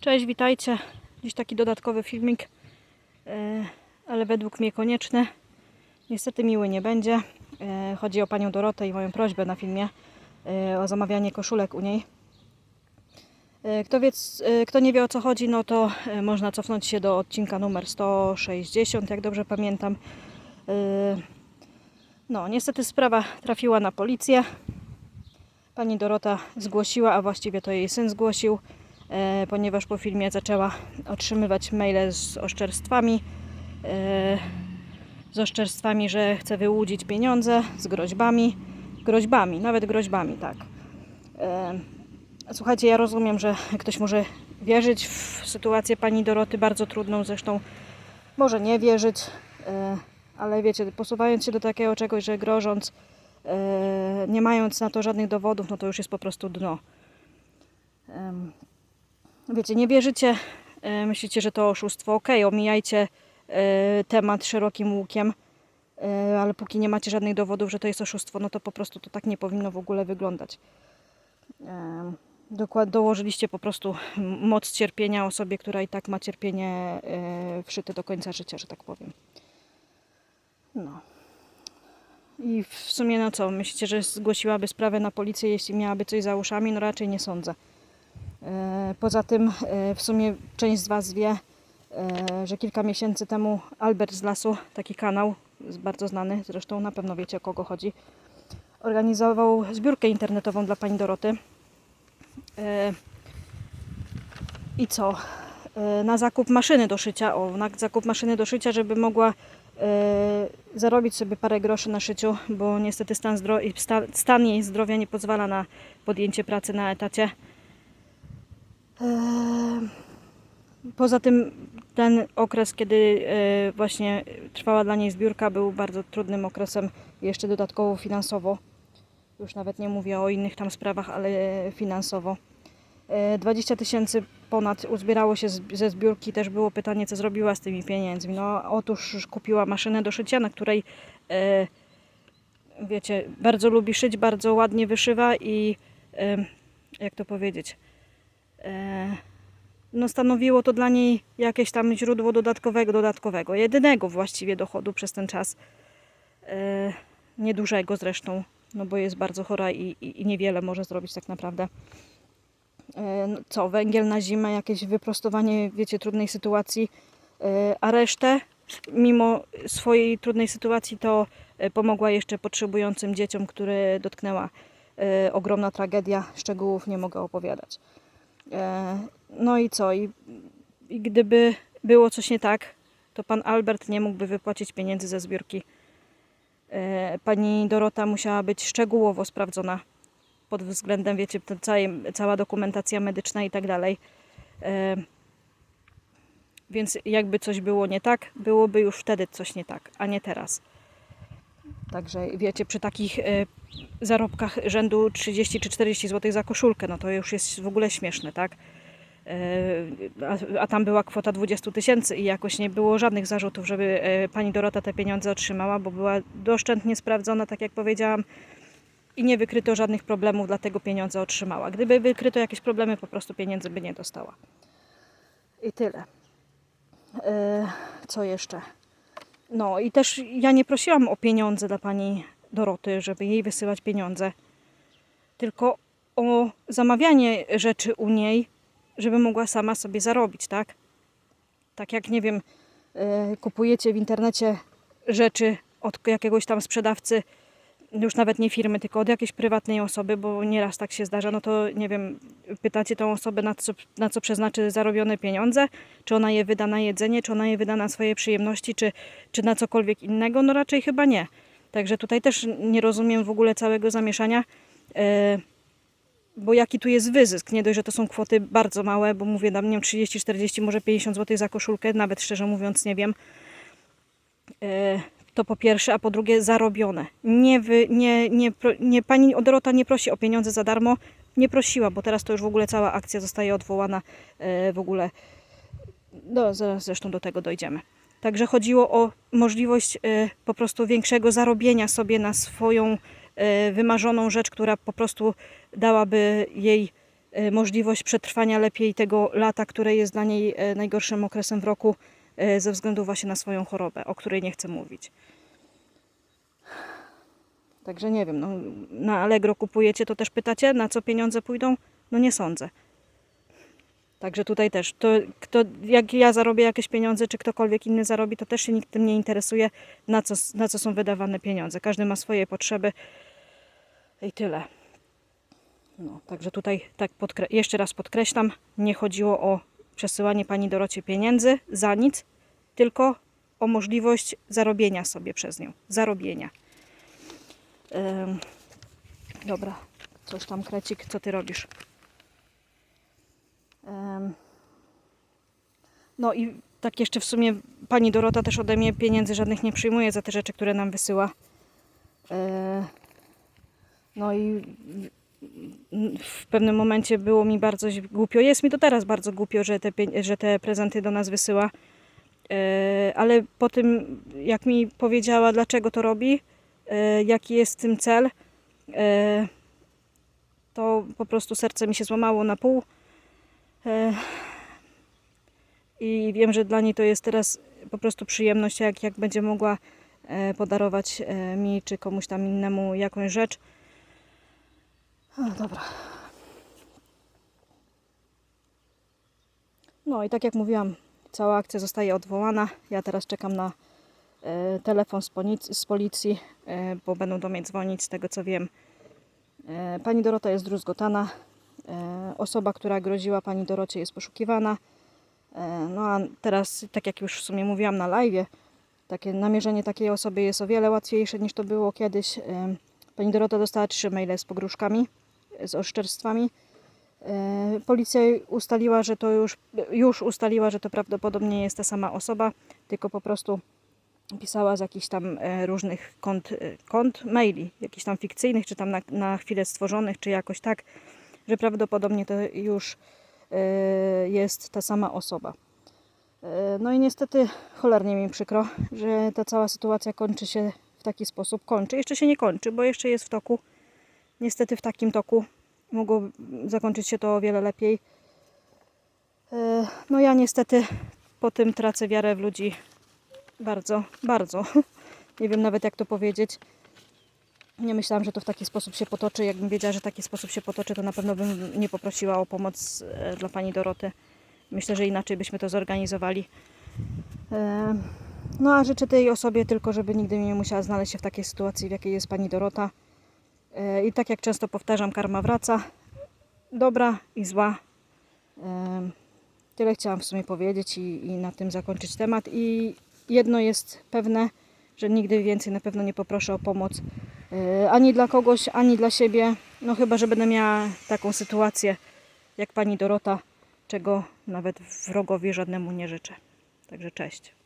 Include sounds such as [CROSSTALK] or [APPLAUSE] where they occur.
Cześć, witajcie. Dziś taki dodatkowy filmik, e, ale według mnie konieczny. Niestety miły nie będzie. E, Chodzi o panią Dorotę i moją prośbę na filmie e, o zamawianie koszulek u niej. Kto, wie, kto nie wie o co chodzi, no to można cofnąć się do odcinka numer 160, jak dobrze pamiętam. No, niestety sprawa trafiła na policję. Pani Dorota zgłosiła, a właściwie to jej syn zgłosił, ponieważ po filmie zaczęła otrzymywać maile z oszczerstwami. E, z oszczerstwami, że chce wyłudzić pieniądze, z groźbami. Groźbami, nawet groźbami, tak. E, słuchajcie, ja rozumiem, że ktoś może wierzyć w sytuację pani Doroty, bardzo trudną zresztą. Może nie wierzyć, e, ale wiecie, posuwając się do takiego czegoś, że grożąc, e, nie mając na to żadnych dowodów, no to już jest po prostu dno. Wiecie, nie wierzycie, e, myślicie, że to oszustwo. Okej, omijajcie e, temat szerokim łukiem, e, ale póki nie macie żadnych dowodów, że to jest oszustwo, no to po prostu to tak nie powinno w ogóle wyglądać. Dołożyliście po prostu moc cierpienia osobie, która i tak ma cierpienie wszyte do końca życia, że tak powiem. No. I w sumie no co, myślicie, że zgłosiłaby sprawę na policję, jeśli miałaby coś za uszami? No raczej nie sądzę. E, Poza tym e, w sumie część z Was wie, e, że kilka miesięcy temu Albert z Lasu, taki kanał, bardzo znany, zresztą na pewno wiecie o kogo chodzi, organizował zbiórkę internetową dla pani Doroty. I co? Na zakup maszyny do szycia, o, na zakup maszyny do szycia, żeby mogła zarobić sobie parę groszy na szyciu, bo niestety stan, stan jej zdrowia nie pozwala na podjęcie pracy na etacie. Eee, Poza tym ten okres, kiedy e, właśnie trwała dla niej zbiórka, był bardzo trudnym okresem, jeszcze dodatkowo finansowo. Już nawet nie mówię o innych tam sprawach, ale finansowo. E, 20 tysięcy ponad uzbierało się ze zbiórki. Też było pytanie, co zrobiła z tymi pieniędzmi. No, otóż kupiła maszynę do szycia, na której wiecie, bardzo lubi szyć, bardzo ładnie wyszywa i jak to powiedzieć, no stanowiło to dla niej jakieś tam źródło dodatkowego, dodatkowego, jedynego właściwie dochodu przez ten czas. E, niedużego zresztą, no bo jest bardzo chora i, i, i niewiele może zrobić tak naprawdę. E, no co, węgiel na zimę, jakieś wyprostowanie, wiecie, trudnej sytuacji, e, a resztę, mimo swojej trudnej sytuacji, to e, pomogła jeszcze potrzebującym dzieciom, które dotknęła e, ogromna tragedia. Szczegółów nie mogę opowiadać. E, No i co? I, I gdyby było coś nie tak, to pan Albert nie mógłby wypłacić pieniędzy ze zbiórki. E, Pani Dorota musiała być szczegółowo sprawdzona pod względem, wiecie, całej, cała dokumentacja medyczna i tak dalej. E, Więc jakby coś było nie tak, byłoby już wtedy coś nie tak, a nie teraz. Także wiecie, przy takich e, zarobkach rzędu 30 czy 40 zł za koszulkę, no to już jest w ogóle śmieszne, tak? E, A, a tam była kwota 20 tysięcy i jakoś nie było żadnych zarzutów, żeby e, pani Dorota te pieniądze otrzymała, bo była doszczętnie sprawdzona, tak jak powiedziałam, i nie wykryto żadnych problemów, dlatego pieniądze otrzymała. Gdyby wykryto jakieś problemy, po prostu pieniędzy by nie dostała. I tyle. Co jeszcze? No i też ja nie prosiłam o pieniądze dla pani Doroty, żeby jej wysyłać pieniądze, tylko o zamawianie rzeczy u niej, żeby mogła sama sobie zarobić, tak? Tak jak, nie wiem, e, kupujecie w internecie rzeczy od jakiegoś tam sprzedawcy, już nawet nie firmy, tylko od jakiejś prywatnej osoby, bo nieraz tak się zdarza, no to nie wiem, pytacie tą osobę, na co, na co przeznaczy zarobione pieniądze, czy ona je wyda na jedzenie, czy ona je wyda na swoje przyjemności, czy, czy na cokolwiek innego, no raczej chyba nie. Także tutaj też nie rozumiem w ogóle całego zamieszania, e, bo jaki tu jest wyzysk, nie dość, że to są kwoty bardzo małe, bo mówię, tam nie wiem, 30, 40, może 50 zł za koszulkę, nawet szczerze mówiąc nie wiem, E, to po pierwsze, a po drugie zarobione. Nie, wy, nie, nie, nie, pani Dorota nie prosi o pieniądze za darmo, nie prosiła, bo teraz to już w ogóle cała akcja zostaje odwołana e, w ogóle. No, zaraz zresztą do tego dojdziemy. Także chodziło o możliwość e, po prostu większego zarobienia sobie na swoją e, wymarzoną rzecz, która po prostu dałaby jej możliwość przetrwania lepiej tego lata, które jest dla niej najgorszym okresem w roku ze względu właśnie na swoją chorobę, o której nie chcę mówić. Także nie wiem, no, na Allegro kupujecie, to też pytacie, na co pieniądze pójdą? No nie sądzę. Także tutaj też, to, kto, jak ja zarobię jakieś pieniądze, czy ktokolwiek inny zarobi, to też się nikt tym nie interesuje, na co, na co są wydawane pieniądze. Każdy ma swoje potrzeby i tyle. No, także tutaj tak jeszcze raz podkreślam, nie chodziło o przesyłanie pani Dorocie pieniędzy za nic, tylko o możliwość zarobienia sobie przez nią. Zarobienia. Dobra, coś tam krecik, co ty robisz? Em, no i tak jeszcze w sumie pani Dorota też ode mnie pieniędzy żadnych nie przyjmuje za te rzeczy, które nam wysyła. E, no i w pewnym momencie było mi bardzo głupio. Jest mi to teraz bardzo głupio, że te, że te prezenty do nas wysyła. E, ale po tym, jak mi powiedziała, dlaczego to robi, e, jaki jest tym cel, e, to po prostu serce mi się złamało na pół. I wiem, że dla niej to jest teraz po prostu przyjemność, jak, jak będzie mogła podarować mi czy komuś tam innemu jakąś rzecz. A, dobra. No i tak jak mówiłam, cała akcja zostaje odwołana. Ja teraz czekam na e, telefon z, z policji, e, bo będą do mnie dzwonić, z tego co wiem. E, pani Dorota jest druzgotana. E, osoba, która groziła pani Dorocie jest poszukiwana. E, no a teraz, tak jak już w sumie mówiłam na live, takie namierzenie takiej osoby jest o wiele łatwiejsze niż to było kiedyś. E, Pani Dorota dostała trzy maile z pogróżkami, z oszczerstwami. E, Policja ustaliła, że to już, już ustaliła, że to prawdopodobnie jest ta sama osoba, tylko po prostu pisała z jakichś tam e, różnych kont, e, kont maili, jakichś tam fikcyjnych, czy tam na, na chwilę stworzonych, czy jakoś tak, że prawdopodobnie to już jest ta sama osoba. No i niestety cholernie mi przykro, że ta cała sytuacja kończy się w taki sposób. Kończy. Jeszcze się nie kończy, bo jeszcze jest w toku. Niestety w takim toku mogło zakończyć się to o wiele lepiej. E, No ja niestety po tym tracę wiarę w ludzi bardzo, bardzo. [LAUGHS] Nie wiem nawet jak to powiedzieć. Nie myślałam, że to w taki sposób się potoczy. Jakbym wiedziała, że taki sposób się potoczy, to na pewno bym nie poprosiła o pomoc e, dla pani Doroty. Myślę, że inaczej byśmy to zorganizowali. E, No a życzę tej osobie tylko, żeby nigdy nie musiała znaleźć się w takiej sytuacji, w jakiej jest pani Dorota. E, I tak jak często powtarzam, karma wraca. Dobra i zła. E, Tyle chciałam w sumie powiedzieć i, i na tym zakończyć temat. I jedno jest pewne, że nigdy więcej na pewno nie poproszę o pomoc e, ani dla kogoś, ani dla siebie. No chyba, że będę miała taką sytuację jak pani Dorota, czego nawet wrogowi żadnemu nie życzę. Także cześć.